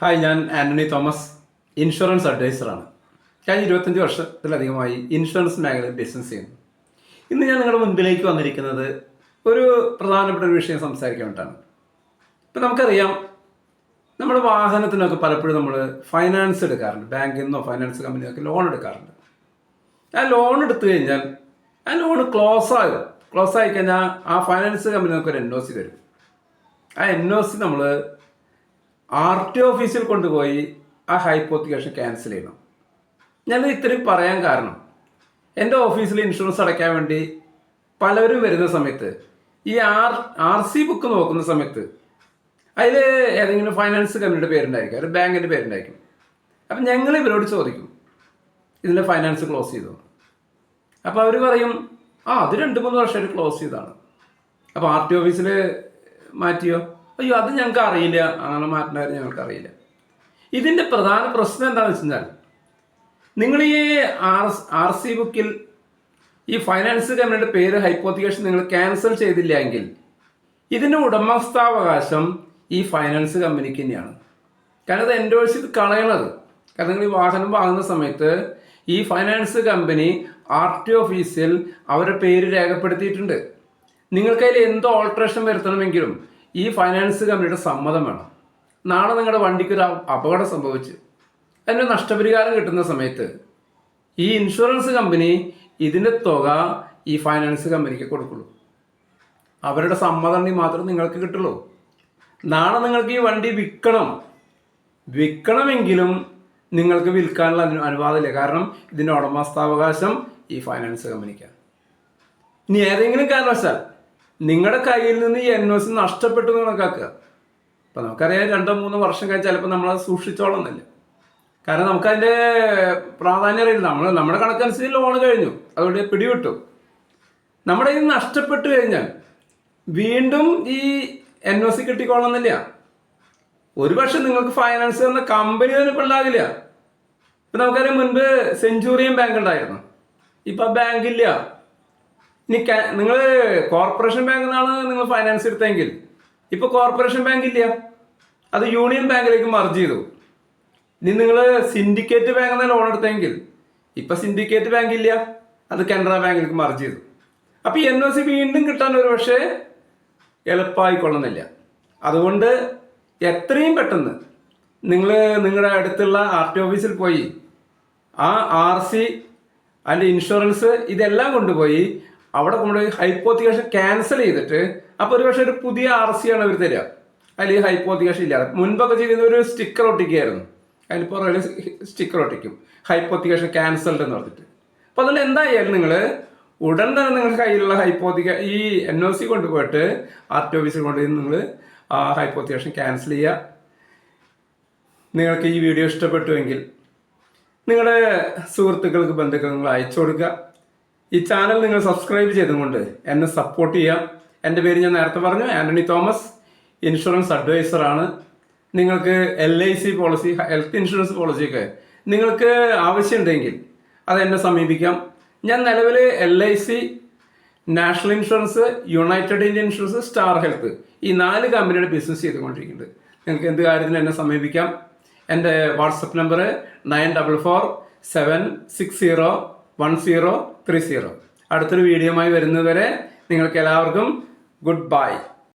Hi ഞാൻ Antony Thomas. Insurance അഡ്വൈസറാണ്. കഴിഞ്ഞ ഇരുപത്തഞ്ച് വർഷത്തിലധികമായി ഇൻഷുറൻസ് മേഖലയിൽ ബിസിനസ് ചെയ്യുന്നു. ഇന്ന് ഞാൻ നിങ്ങളുടെ മുൻപിലേക്ക് വന്നിരിക്കുന്നത് ഒരു പ്രധാനപ്പെട്ട ഒരു വിഷയം സംസാരിക്കാൻ വേണ്ടിയിട്ടാണ്. ഇപ്പം നമുക്കറിയാം നമ്മുടെ വാഹനത്തിനൊക്കെ പലപ്പോഴും നമ്മൾ ഫൈനാൻസ് എടുക്കാറുണ്ട്. ബാങ്കിൽ നിന്നോ ഫൈനാൻസ് കമ്പനിയോ ഒക്കെ ലോൺ എടുക്കാറുണ്ട്. ആ ലോൺ എടുത്തു കഴിഞ്ഞാൽ ആ ലോൺ ക്ലോസ് ആകും. ക്ലോസ് ആയി കഴിഞ്ഞാൽ ആ ഫൈനാൻസ് കമ്പനി നമുക്ക് ഒരു എൻ ഒ സി തരും ആ എൻ ഒ സി നമ്മൾ ആർ ടി ഓഫീസിൽ കൊണ്ടുപോയി ആ ഹൈപ്പോത്തിക്കേഷൻ ക്യാൻസൽ ചെയ്യണം ഞാൻ ഇത്രയും പറയാൻ കാരണം എന്റെ ഓഫീസിൽ ഇൻഷുറൻസ് അടയ്ക്കാൻ വേണ്ടി പലരും വരുന്ന സമയത്ത് ഈ ആർ ആർ സി ബുക്ക് നോക്കുന്ന സമയത്ത് അതിൽ ഏതെങ്കിലും ഫൈനാൻസ് കമ്പനിയുടെ പേരുണ്ടായിരിക്കും ഒരു ബാങ്കിന്റെ പേരുണ്ടായിരിക്കും. അപ്പം ഞങ്ങൾ ഇവരോട് ചോദിക്കും ഇതിന്റെ ഫൈനാൻസ് ക്ലോസ് ചെയ്തു? അപ്പോൾ അവർ പറയും ആ അത് രണ്ട് മൂന്ന് വർഷമായിട്ട് ക്ലോസ് ചെയ്താണ് അപ്പോൾ ആർ ടി ഓഫീസിൽ മാറ്റിയോ? അയ്യോ അത് ഞങ്ങൾക്ക് അറിയില്ല. അങ്ങനെ മാറ്റുന്ന കാര്യം ഞങ്ങൾക്ക് അറിയില്ല. ഇതിന്റെ പ്രധാന പ്രശ്നം എന്താണെന്ന് വെച്ച് കഴിഞ്ഞാൽ നിങ്ങൾ ഈ ആർ ആർ സി ബുക്കിൽ ഈ ഫൈനാൻസ് കമ്പനിയുടെ പേര് ഹൈപ്പോത്തിക്കേഷൻ നിങ്ങൾ ക്യാൻസൽ ചെയ്തില്ല എങ്കിൽ ഇതിന്റെ ഉടമസ്ഥാവകാശം ഈ ഫൈനാൻസ് കമ്പനിക്ക് തന്നെയാണ്. കാരണം അത് എൻഡോഴ്സ് ചെയ്ത് കളയണത്. കാരണം നിങ്ങൾ ഈ വാഹനം വാങ്ങുന്ന സമയത്ത് ഈ ഫൈനാൻസ് കമ്പനി ആർ ടി ഓഫീസിൽ അവരുടെ പേര് രേഖപ്പെടുത്തിയിട്ടുണ്ട്. നിങ്ങൾക്കതിൽ എന്ത് ഓൾട്രേഷൻ വരുത്തണമെങ്കിലും ഈ ഫൈനാൻസ് കമ്പനിയുടെ സമ്മതം വേണം. നാളെ നിങ്ങളുടെ വണ്ടിക്ക് ഒരു അപകടം സംഭവിച്ചു അതിന് നഷ്ടപരിഹാരം കിട്ടുന്ന സമയത്ത് ഈ ഇൻഷുറൻസ് കമ്പനി ഇതിന്റെ തുക ഈ ഫൈനാൻസ് കമ്പനിക്ക് കൊടുക്കുള്ളൂ. അവരുടെ സമ്മതം മാത്രം നിങ്ങൾക്ക് കിട്ടുള്ളൂ. നാളെ നിങ്ങൾക്ക് ഈ വണ്ടി വിൽക്കണം. വിൽക്കണമെങ്കിലും നിങ്ങൾക്ക് വിൽക്കാനുള്ള അനു അനുവാദമില്ല. കാരണം ഇതിന്റെ ഉടമസ്ഥാവകാശം ഈ ഫൈനാൻസ് കമ്പനിക്കാണ് ഇനി ഏതെങ്കിലും കാരണവശാൽ നിങ്ങളുടെ കയ്യിൽ നിന്ന് ഈ എൻ ഒ സി നഷ്ടപ്പെട്ടു കണക്കാക്കുക. അപ്പം നമുക്കറിയാം രണ്ടോ മൂന്നോ വർഷം കഴിഞ്ഞാൽ ചിലപ്പോൾ നമ്മളത് സൂക്ഷിച്ചോളന്നില്ല കാരണം നമുക്കതിന്റെ പ്രാധാന്യം അറിയില്ല. നമ്മൾ നമ്മുടെ കണക്കനുസരിച്ച് ലോൺ കഴിഞ്ഞു. അതുകൊണ്ട് പിടിവിട്ടു. നമ്മുടെ ഇത് നഷ്ടപ്പെട്ടു കഴിഞ്ഞാൽ വീണ്ടും ഈ എൻ ഒ സി ഒരു പക്ഷെ നിങ്ങൾക്ക് ഫൈനാൻസ് തന്ന കമ്പനി തന്നെ ഇപ്പം ഉണ്ടാകില്ല. ഇപ്പം നമുക്കറിയാം മുൻപ് സെഞ്ചുറിയൻ ബാങ്ക് ഉണ്ടായിരുന്നു. ഇപ്പം ബാങ്കില്ല ഇനി നിങ്ങൾ കോർപ്പറേഷൻ ബാങ്കിൽ നിന്നാണ് നിങ്ങൾ ഫൈനാൻസ് എടുത്തെങ്കിൽ ഇപ്പൊ കോർപ്പറേഷൻ ബാങ്ക് ഇല്ല. അത് യൂണിയൻ ബാങ്കിലേക്ക് മർജ് ചെയ്തു. ഇനി നിങ്ങൾ സിൻഡിക്കേറ്റ് ബാങ്കിൽ നിന്ന് ലോൺ എടുത്തെങ്കിൽ ഇപ്പൊ സിൻഡിക്കേറ്റ് ബാങ്ക് ഇല്ല. അത് കാനറ ബാങ്കിലേക്ക് മർജ് ചെയ്തു. അപ്പൊ ഈ എൻ ഒ സി വീണ്ടും കിട്ടാൻ ഒരു പക്ഷേ എളുപ്പമായിക്കൊള്ളുന്നില്ല അതുകൊണ്ട് എത്രയും പെട്ടെന്ന് നിങ്ങൾ നിങ്ങളുടെ അടുത്തുള്ള ആർ ടി ഓഫീസിൽ പോയി ആ ആർ സി അതിന്റെ ഇൻഷുറൻസ് ഇതെല്ലാം കൊണ്ടുപോയി അവിടെ കൊണ്ടുപോയി ഹൈപ്പോത്തിക്കേഷൻ ക്യാൻസൽ ചെയ്തിട്ട് അപ്പോൾ ഒരു പക്ഷേ ഒരു പുതിയ ആർ സി ആണ് അവർ തരിക അതിൽ ഹൈപ്പോത്തിക്കേഷൻ ഇല്ലാതെ. മുൻപൊക്കെ ചെയ്യുന്ന ഒരു സ്റ്റിക്കർ ഒട്ടിക്കുകയായിരുന്നു. അതിൽ പുറകിൽ സ്റ്റിക്കർ ഒട്ടിക്കും. ഹൈപ്പോത്തിക്കേഷൻ ക്യാൻസൽഡ് എന്ന് പറഞ്ഞിട്ട്. അപ്പോൾ അതുകൊണ്ട് എന്തായാലും നിങ്ങൾ ഉടൻ തന്നെ നിങ്ങളുടെ കയ്യിലുള്ള ഹൈപ്പോത്തിക്ക ഈ എൻ ഒ സി കൊണ്ടുപോയിട്ട് ആർ ടി ഓഫീസിൽ കൊണ്ടുപോയി നിങ്ങൾ ആ ഹൈപ്പോത്തിക്കേഷൻ ക്യാൻസൽ ചെയ്യുക നിങ്ങൾക്ക് ഈ വീഡിയോ ഇഷ്ടപ്പെട്ടുവെങ്കിൽ നിങ്ങളുടെ സുഹൃത്തുക്കൾക്ക് ബന്ധുക്കൾ നിങ്ങൾ അയച്ചു കൊടുക്കുക. ഈ ചാനൽ നിങ്ങൾ സബ്സ്ക്രൈബ് ചെയ്തുകൊണ്ട് എന്നെ സപ്പോർട്ട് ചെയ്യാം എന്റെ പേര് ഞാൻ നേരത്തെ പറഞ്ഞു ആന്റണി തോമസ് ഇൻഷുറൻസ് അഡ്വൈസറാണ് നിങ്ങൾക്ക് L I C policy health insurance പോളിസിയൊക്കെ നിങ്ങൾക്ക് ആവശ്യമുണ്ടെങ്കിൽ അത് എന്നെ സമീപിക്കാം. ഞാൻ നിലവിൽ L I C national insurance united Indian insurance star health ഈ നാല് കമ്പനിയുടെ ബിസിനസ് ചെയ്തുകൊണ്ടിരിക്കുന്നുണ്ട്. നിങ്ങൾക്ക് എന്ത് കാര്യത്തിനും എന്നെ സമീപിക്കാം. എന്റെ WhatsApp number nine double four seven six zero one zero three zero അടുത്തൊരു വീഡിയോയുമായി വരുന്നതുവരെ നിങ്ങൾക്ക് എല്ലാവർക്കും ഗുഡ് ബൈ